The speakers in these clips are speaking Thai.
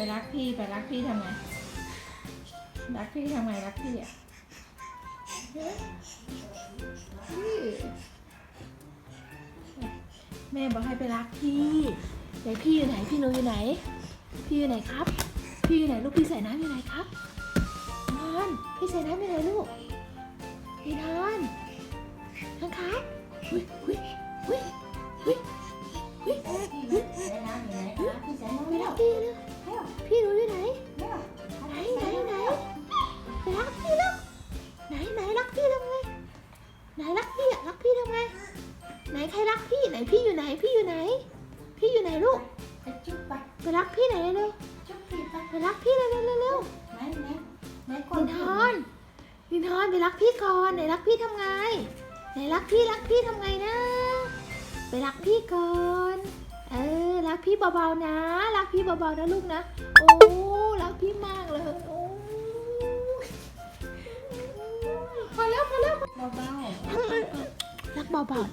ไปรักพี่ไปรักพี่ทำไง รักพี่ทำไงรักพี่อะแม่บอกให้ไปรักพี่ไหนพี่อยู่ไหนพี่นุอยู่ไหน พี่อยู่ไหนครับ พี่อยู่ไหนลูกพี่ใส่น้ำอยู่ไหนครับนอนพี่ใส่น้ำอยู่ไหนลูกพี่นอนข้างขาอุ้ยอุ้ยอุ้ยอุ้ยอุ้ยใส่น้ำอยู่ไหนครับพี่ใส่น้ำอยู่ไหน นพี่อยู่ไหนพี่อยู่ไหน พี่อยู่ไหนลูกไปจุ๊บไปไปรักพี่ไหนเร็วจุ๊บพี่ไปไปรักพี่เร็วเร็วเร็วเร็วไหนไหนไหนคนินนทอนนินทอนไปรักพี่ก่อนไหนรักพี่ทำไงไหนรักพี่รักพี่ทำไงนะ ไปรักพี่ก่อนเออรักพี่เบาๆนะ รักพี่เบาๆนะลูกนะโอ้รักพี่มากเลยโอ้พอแล้วพอแล้ว เบารักเบาๆรัก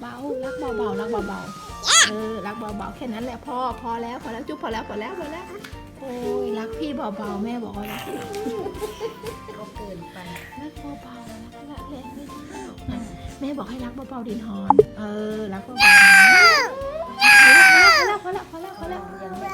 เบาๆรักเบาๆรักเบาๆเออรักเบาๆแค่นั้นแหละพ่อพอแล้วพอแล้วจุ๊บพอแล้วพอแล้วพอแล้วโอ้ยรักพี่เบาๆแม่บอกว่ารักๆเขาเกินไปรักเบาๆรักรักแรงไม่ได้หรอกนะแม่บอกให้รักเบาๆดินหอน เออรักเบาๆนะพอแล้วพอแล้วพอแล้วพอแล้วพอแล้วยังไม่